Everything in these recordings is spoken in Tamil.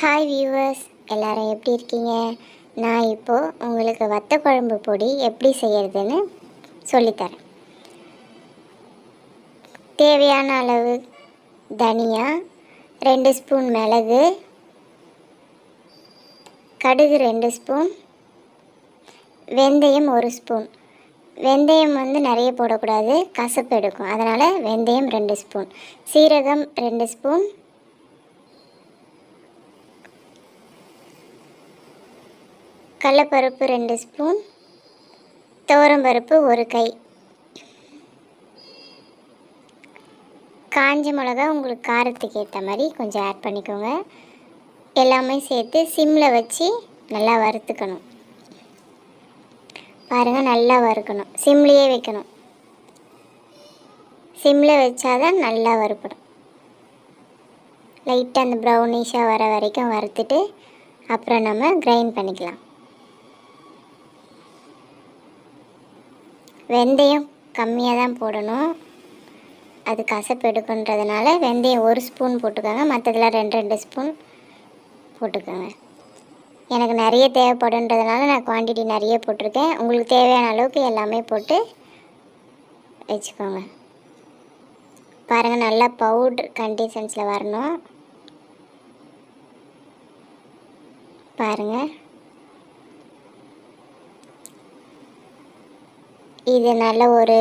ஹாய் வியூவர்ஸ் எல்லோரும் எப்படி இருக்கீங்க? நான் இப்போது உங்களுக்கு வத்த குழம்பு பொடி எப்படி செய்கிறதுன்னு சொல்லித்தரேன். தேவையான அளவு தனியா ரெண்டு ஸ்பூன் மிளகு கடுகு ரெண்டு ஸ்பூன் வெந்தயம் ஒரு ஸ்பூன். வெந்தயம் வந்து நிறைய போடக்கூடாது கசப்பு எடுக்கும். அதனால் வெந்தயம் ரெண்டு ஸ்பூன். சீரகம் ரெண்டு ஸ்பூன் கடலப்பருப்பு ரெண்டு ஸ்பூன் துவரம்பருப்பு ஒரு கை. காஞ்ச மிளகா உங்களுக்கு காரத்துக்கு ஏற்ற மாதிரி கொஞ்சம் ஆட் பண்ணிக்கோங்க. எல்லாமே சேர்த்து சிம்மில் வச்சு நல்லா வறுத்துக்கணும். பாருங்கள் நல்லா வறுக்கணும். சிம்லேயே வைக்கணும். சிம்மில் வச்சாதான் நல்லா வறுப்படும் லைட்டாக அந்த ப்ரௌனிஷாக வர வரைக்கும் வறுத்துட்டு அப்புறம் நம்ம கிரைண்ட் பண்ணிக்கலாம். வெந்தயம் கம்மியாக தான் போடணும். அது கசப்பு எடுக்குன்றதுனால வெந்தயம் ஒரு ஸ்பூன் போட்டுக்கோங்க. மற்றதெல்லாம் ரெண்டு ரெண்டு ஸ்பூன் போட்டுக்கோங்க. எனக்கு நிறைய தேவைப்படுன்றதுனால நான் குவான்டிட்டி நிறைய போட்டிருக்கேன். உங்களுக்கு தேவையான அளவுக்கு எல்லாமே போட்டு வச்சுக்கோங்க. பாருங்கள் நல்லா பவுட்ரு கண்டிஷன்ஸில் வரணும். பாருங்கள் இது நல்ல ஒரு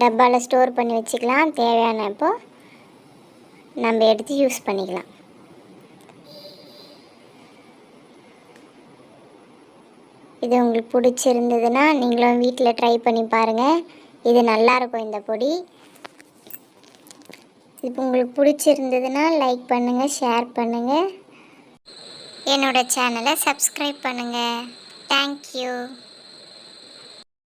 டப்பாவில் ஸ்டோர் பண்ணி வச்சுக்கலாம். தேவையானப்போ நம்ம எடுத்து யூஸ் பண்ணிக்கலாம். இது உங்களுக்கு பிடிச்சிருந்ததுன்னா நீங்களும் வீட்டில் ட்ரை பண்ணி பாருங்கள் இது நல்லாயிருக்கும் இந்த பொடி. இப்போ உங்களுக்கு பிடிச்சிருந்ததுன்னா லைக் பண்ணுங்கள் ஷேர் பண்ணுங்கள் என்னோட சேனலை சப்ஸ்கிரைப் பண்ணுங்கள் தேங்க்யூ